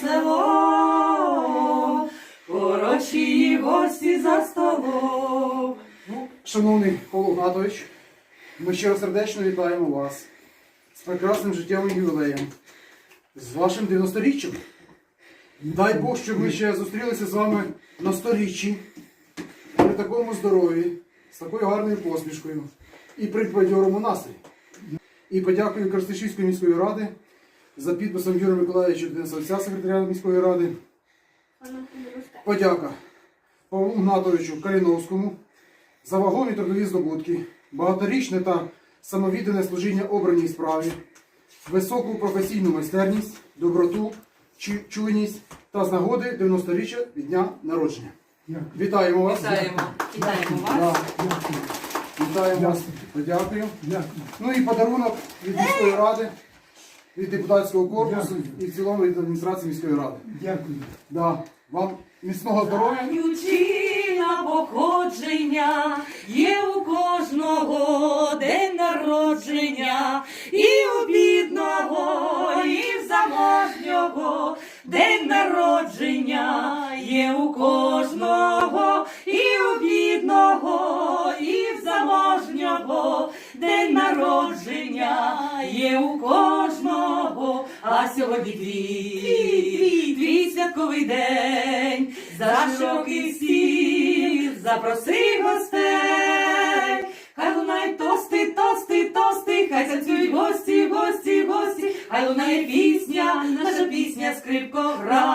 село, урочі гості за столом. Ну, шановний Павло Гнатович, ми щиро сердечно вітаємо вас з прекрасним життєвим ювілеєм, з вашим 90-річчям. Дай Бог, щоб ми ще зустрілися з вами на 100-річчі, при такому здоров'ї, з такою гарною посмішкою і при бадьорому настрої. І подякую Коростишівської міської ради за підписом Юрія Миколаївича Денисовця, секретаря міської ради. Подяка Павлу Гнатовичу Каліновському за вагомі трудові здобутки, багаторічне та самовіддане служіння обраній справі, високу професійну майстерність, доброту, чуйність та з нагоди 90-річчя від дня народження. Вітаємо вас! Вітаємо, вітаємо вас. Вітаємо вас! Дякую. Ну і подарунок від міської ради, від депутатського корпусу і в цілому від адміністрації міської ради. Дякую. Да. Вам міцного здоров'я! Знаючи походження, є у кожного день народження, і у бідного, і в заможнього день народження, є у кожного, народження, є у кожного, а сьогодні твій, твій святковий день, за широкий стіл запроси гостей, хай лунають тости, тости, тости, хай танцюють гості, гості, гості, хай лунає пісня, наша пісня, скрипко, грай,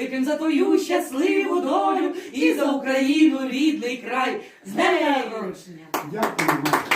вип'ємо за твою щасливу долю і за Україну рідний край. З днем народження! Дякую.